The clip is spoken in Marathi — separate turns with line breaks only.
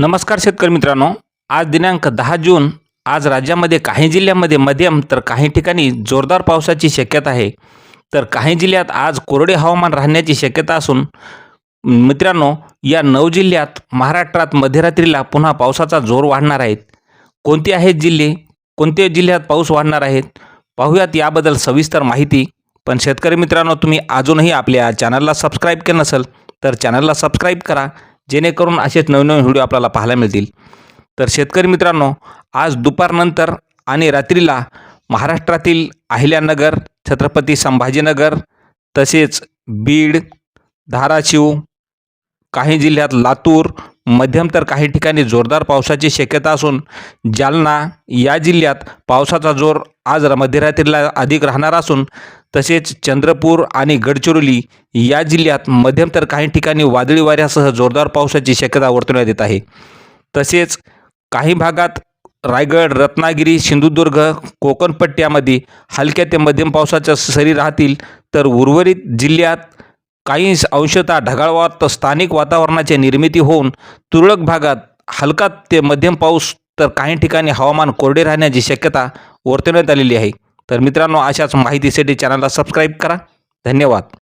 नमस्कार शेतकरी मित्रांनो. आज दिनांक दहा जून. आज राज्यामध्ये काही जिल्ह्यांमध्ये मध्यम तर काही ठिकाणी जोरदार पावसाची शक्यता आहे. तर काही जिल्ह्यात आज कोरडे हवामान राहण्याची शक्यता असून मित्रांनो या नऊ जिल्ह्यात महाराष्ट्रात मध्यरात्रीला पुन्हा पावसाचा जोर वाढणार आहेत कोणते आहेत जिल्हे? कोणते जिल्ह्यात पाऊस वाढणार आहेत पाहूयात याबद्दल सविस्तर माहिती. पण शेतकरी मित्रांनो तुम्ही अजूनही आपल्या चॅनलला सबस्क्राईब केलं नसेल तर चॅनलला सबस्क्राईब करा. जेणेकरून असेच नवनवीन व्हिडिओ आपल्याला पाहायला मिळतील. तर शेतकरी मित्रांनो आज दुपारनंतर आणि रात्रीला महाराष्ट्रातील अहिल्यानगर छत्रपती संभाजीनगर तसेच बीड धाराशिव काही जिल्ह्यात लातूर मध्यम तर काही ठिकाणी जोरदार पावसाची शक्यता असून जालना या जिल्ह्यात पावसाचा जोर आज मध्यरात्रीला अधिक राहणार असून तसेच चंद्रपूर आणि गडचिरोली या जिल्ह्यात मध्यम तर काही ठिकाणी वादळी वाऱ्यासह जोरदार पावसाची शक्यता वर्तवण्यात येत आहे. तसेच काही भागात रायगड रत्नागिरी सिंधुदुर्ग कोकणपट्ट्यामध्ये हलक्या ते मध्यम पावसाच्या सरी राहतील. तर उर्वरित जिल्ह्यात काही अंशतः ढगाळवात स्थानिक वातावरणाची निर्मिती होऊन तुरळक भागात हलका ते मध्यम पाऊस तर काही ठिकाणी हवामान कोरडे राहण्याची शक्यता वर्तवण्यात आलेली आहे. तर मित्रांनो अशाच माहितीसाठी चॅनलला सबस्क्राईब करा. धन्यवाद.